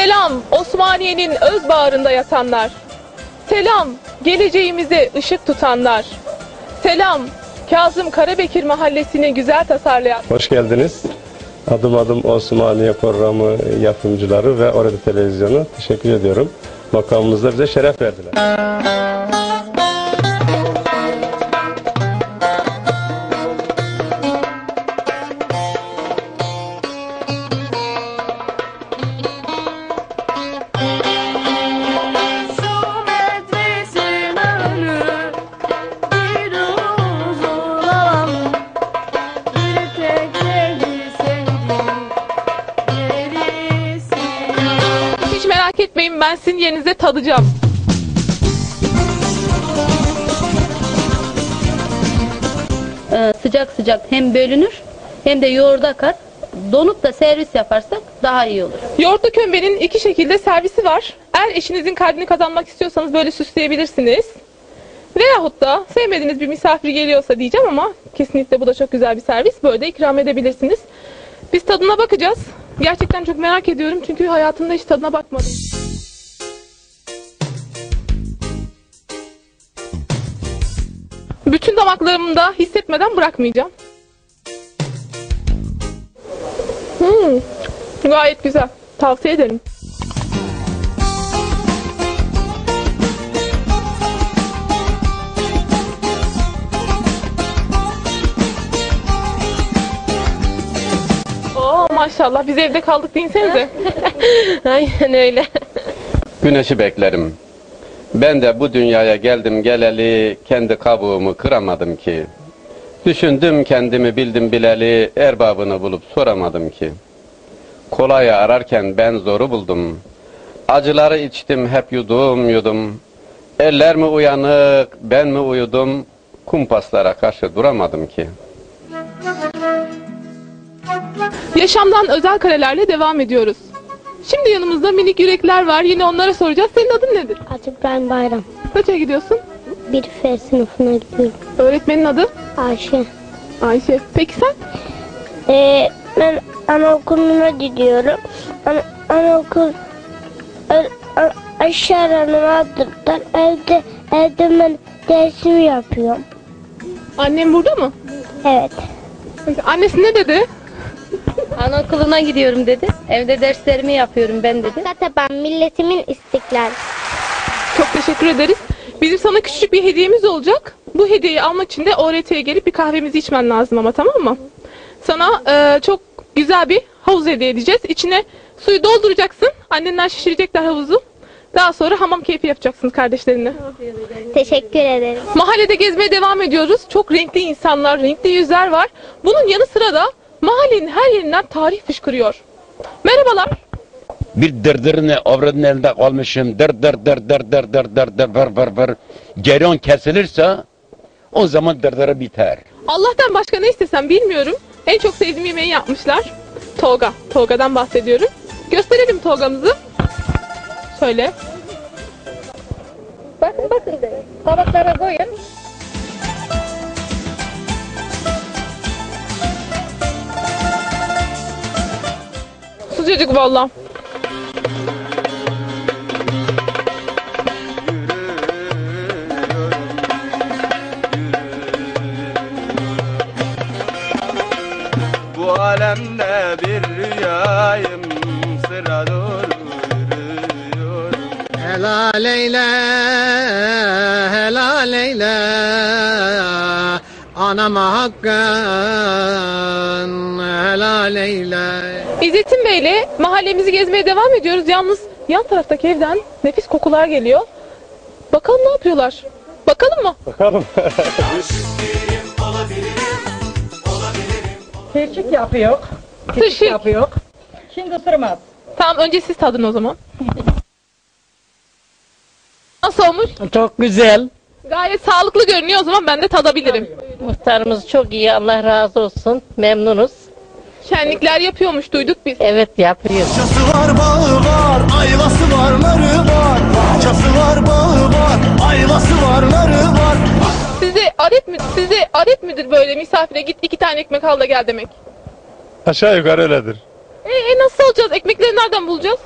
Selam Osmaniye'nin öz bağrında yatanlar. Selam geleceğimize ışık tutanlar. Selam Kazım Karabekir Mahallesi'ni güzel tasarlayan. Hoş geldiniz. Adım adım Osmaniye programı yapımcıları ve Orada Televizyonu teşekkür ediyorum. Makamımızda bize şeref verdiler. Etmeyin ben sizin yerinize tadacağım. Ee, sıcak sıcak hem bölünür hem de yoğurda akar. Donup da servis yaparsak daha iyi olur. Yoğurtlu kömbenin iki şekilde servisi var. Eğer eşinizin kalbini kazanmak istiyorsanız böyle süsleyebilirsiniz. Veyahut da sevmediğiniz bir misafir geliyorsa diyeceğim ama kesinlikle bu da çok güzel bir servis. Böyle de ikram edebilirsiniz. Biz tadına bakacağız. Gerçekten çok merak ediyorum çünkü hayatımda hiç tadına bakmadım. Bütün damaklarımda hissetmeden bırakmayacağım. Hmm, gayet güzel. Tavsiye ederim. Oo maşallah biz evde kaldık deyinsenize. Aynen öyle. Güneşi beklerim. Ben de bu dünyaya geldim geleli kendi kabuğumu kıramadım ki. Düşündüm kendimi bildim bileli erbabını bulup soramadım ki. Kolayı ararken ben zoru buldum. Acıları içtim hep yudum yudum. Eller mi uyanık ben mi uyudum. Kumpaslara karşı duramadım ki. Yaşamdan özel karelerle devam ediyoruz. Şimdi yanımızda minik yürekler var. Yine onlara soracağız. Senin adın nedir? Adı İbrahim Bayram. Kaça gidiyorsun? Bir F sınıfına gidiyorum. Öğretmenin adı? Ayşe. Ayşe. Peki sen? Ee, ben anaokuluna gidiyorum. Ana, anaokul ö- a- aşağı aldırdılar. Evde, evde ben dersimi yapıyorum. Annem burada mı? Evet. Peki, Annesi ne dedi? Anaokuluna gidiyorum dedi. Evde derslerimi yapıyorum ben dedi. Zaten ben milletimin istiklal. Çok teşekkür ederiz. Bizim sana küçücük bir hediyemiz olacak. Bu hediyeyi almak için de ORT'ye gelip bir kahvemizi içmen lazım ama tamam mı? Sana e, çok güzel bir havuz hediye edeceğiz. İçine suyu dolduracaksın. Annenler şişirecekler havuzu. Daha sonra hamam keyfi yapacaksınız kardeşlerinle. Teşekkür ederim. Mahallede gezmeye devam ediyoruz. Çok renkli insanlar, renkli yüzler var. Bunun yanı sıra da mahallenin her yerinden tarih fışkırıyor. Merhabalar. bir dırdırını avradın elinde kalmışım. Dır dır dır dır dır dır dır dır vır vır vır. Geron kesilirse o zaman dırdırı biter. Allah'tan başka ne istesem bilmiyorum. En çok sevdiğim yemeği yapmışlar. Toga. Toga'dan bahsediyorum. Gösterelim togamızı. Şöyle. Bakın bakın de. Tabaklara koyun. Sıcacık valla. Bu alemde bir rüyayım sıra doğru yürüyorum. Helal eyle, helal eyle Anama hakkın helal eyle İzzettin Bey'le mahallemizi gezmeye devam ediyoruz. Yalnız yan taraftaki evden nefis kokular geliyor. Bakalım ne yapıyorlar? Bakalım mı? Bakalım. Kirçik yapıyor. Sıçık. yapıyor. Şimdi ısırmaz. Tamam önce siz tadın o zaman. Nasıl olmuş? Çok güzel. Gayet sağlıklı görünüyor o zaman ben de tadabilirim. Muhtarımız çok iyi. Allah razı olsun. Memnunuz. Şenlikler yapıyormuş duyduk biz. Evet yapıyor. Çası var bağı var, ayvası var, narı var Çası var bağı var, ayvası var, narı var Size adet mi size adet midir böyle misafire git iki tane ekmek al da gel demek? Aşağı yukarı öyledir. E, e nasıl alacağız? Ekmekleri nereden bulacağız?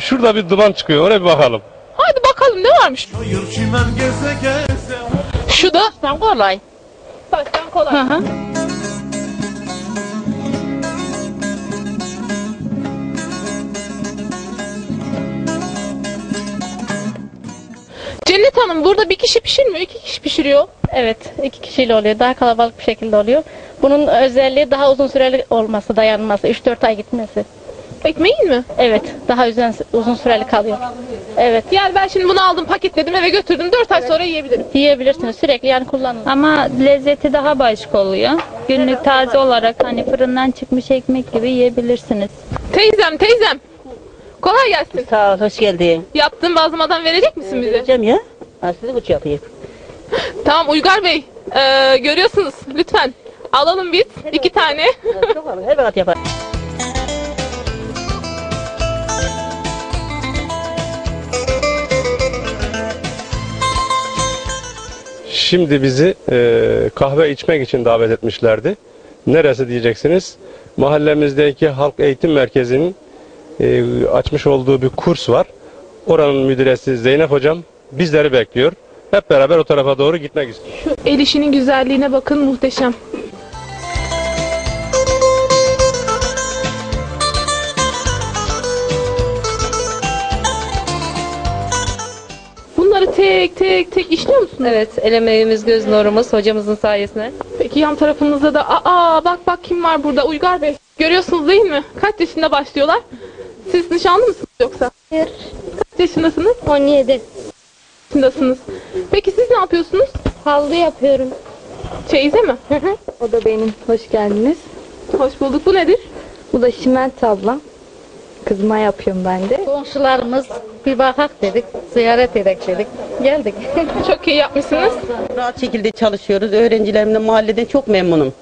Şurada bir duman çıkıyor. Oraya bir bakalım. Hadi bakalım ne varmış. Hayır çimen geze geze Şu da Sen kolay. taştan kolay. Hı hı. Cennet Hanım burada bir kişi pişirmiyor, iki kişi pişiriyor. Evet, iki kişiyle oluyor. Daha kalabalık bir şekilde oluyor. Bunun özelliği daha uzun süreli olması, dayanması, 3-4 ay gitmesi. Ekmeğin mi? Evet, daha uzun, uzun süreli kalıyor. Evet, Yani ben şimdi bunu aldım, paketledim, eve götürdüm. 4 ay sonra yiyebilirim. yiyebilirsiniz sürekli yani kullanın. Ama lezzeti daha başka oluyor. Günlük taze olarak hani fırından çıkmış ekmek gibi yiyebilirsiniz. Teyzem, teyzem. Kolay gelsin. Sağ ol, hoş geldin. Yaptığın bazlamadan verecek misin bize? Vereceğim ya. Ha, sizi uç yapayım. Tamam Uygar Bey, ee, görüyorsunuz lütfen. Alalım biz iki tane. Çok alın, her vakit yapar. Şimdi bizi e, kahve içmek için davet etmişlerdi. Neresi diyeceksiniz? Mahallemizdeki Halk Eğitim Merkezi'nin e, açmış olduğu bir kurs var. Oranın müdüresi Zeynep Hocam bizleri bekliyor. Hep beraber o tarafa doğru gitmek istiyoruz. Şu el işinin güzelliğine bakın muhteşem. Bunları tek tek tek işliyor musunuz? Evet, el emeğimiz, göz nurumuz hocamızın sayesinde. Peki yan tarafımızda da aa bak bak kim var burada Uygar Bey. Görüyorsunuz değil mi? Kaç yaşında başlıyorlar? Siz nişanlı mısınız yoksa? Hayır. Kaç yaşındasınız? 17. Yaşındasınız. Peki siz ne yapıyorsunuz? Havlu yapıyorum. Çeyize mi? O da benim. Hoş geldiniz. Hoş bulduk. Bu nedir? Bu da Şiment ablam. Kızıma yapıyorum ben de. Komşularımız bir bakak dedik, ziyaret edek dedik. Geldik. Çok iyi yapmışsınız. Rahat şekilde çalışıyoruz. Öğrencilerimle mahalleden çok memnunum.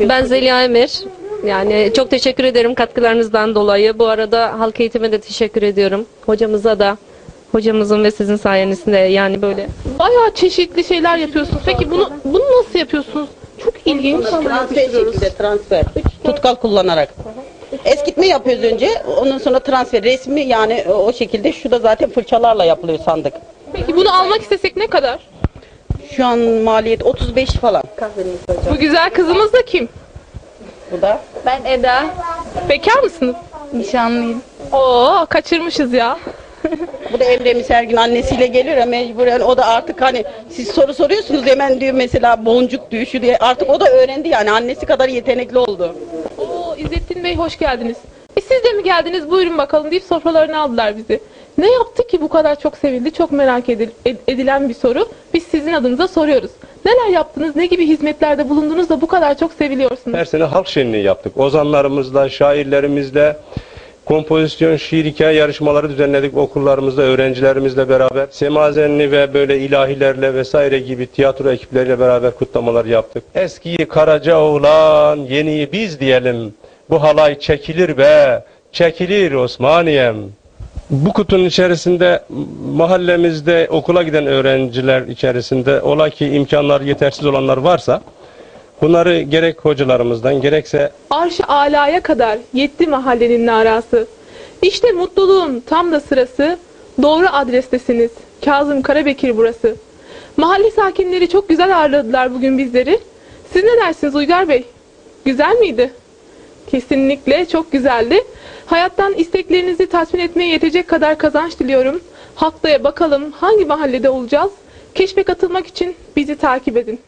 Ben Zeliha Emir. Yani çok teşekkür ederim katkılarınızdan dolayı. Bu arada halk eğitime de teşekkür ediyorum. Hocamıza da. Hocamızın ve sizin sayenizde yani böyle. Bayağı çeşitli şeyler yapıyorsunuz. Peki bunu bunu nasıl yapıyorsunuz? Çok ilginç. Transfer şekilde transfer. Tutkal kullanarak. Eskitme yapıyoruz önce. Ondan sonra transfer. Resmi yani o şekilde. Şu da zaten fırçalarla yapılıyor sandık. Peki bunu almak istesek ne kadar? Şu an maliyet 35 falan. Bu güzel kızımız da kim? Bu da. Ben Eda. Bekar mısınız? Nişanlıyım. Oo kaçırmışız ya. Bu da Emre'miz her gün annesiyle geliyor ya mecburen o da artık hani siz soru soruyorsunuz hemen diyor mesela boncuk diyor şu diye artık o da öğrendi yani annesi kadar yetenekli oldu. Oo İzzettin Bey hoş geldiniz. E, siz de mi geldiniz buyurun bakalım deyip sofralarına aldılar bizi. Ne yaptı ki bu kadar çok sevildi, çok merak edil- ed- edilen bir soru. Biz sizin adınıza soruyoruz. Neler yaptınız, ne gibi hizmetlerde bulundunuz da bu kadar çok seviliyorsunuz? Her sene halk şenliği yaptık. Ozanlarımızla, şairlerimizle, kompozisyon, şiir, hikaye yarışmaları düzenledik okullarımızda, öğrencilerimizle beraber. Semazenli ve böyle ilahilerle vesaire gibi tiyatro ekipleriyle beraber kutlamalar yaptık. Eskiyi Karaca oğlan, yeniyi biz diyelim. Bu halay çekilir be, çekilir Osmaniyem. Bu kutunun içerisinde mahallemizde okula giden öğrenciler içerisinde ola ki imkanları yetersiz olanlar varsa bunları gerek hocalarımızdan gerekse Arş-ı alaya kadar yetti mahallenin narası. İşte mutluluğun tam da sırası. Doğru adrestesiniz. Kazım Karabekir burası. Mahalle sakinleri çok güzel ağırladılar bugün bizleri. Siz ne dersiniz Uygar Bey? Güzel miydi? Kesinlikle çok güzeldi. Hayattan isteklerinizi tatmin etmeye yetecek kadar kazanç diliyorum. Haftaya bakalım hangi mahallede olacağız? Keşfe katılmak için bizi takip edin.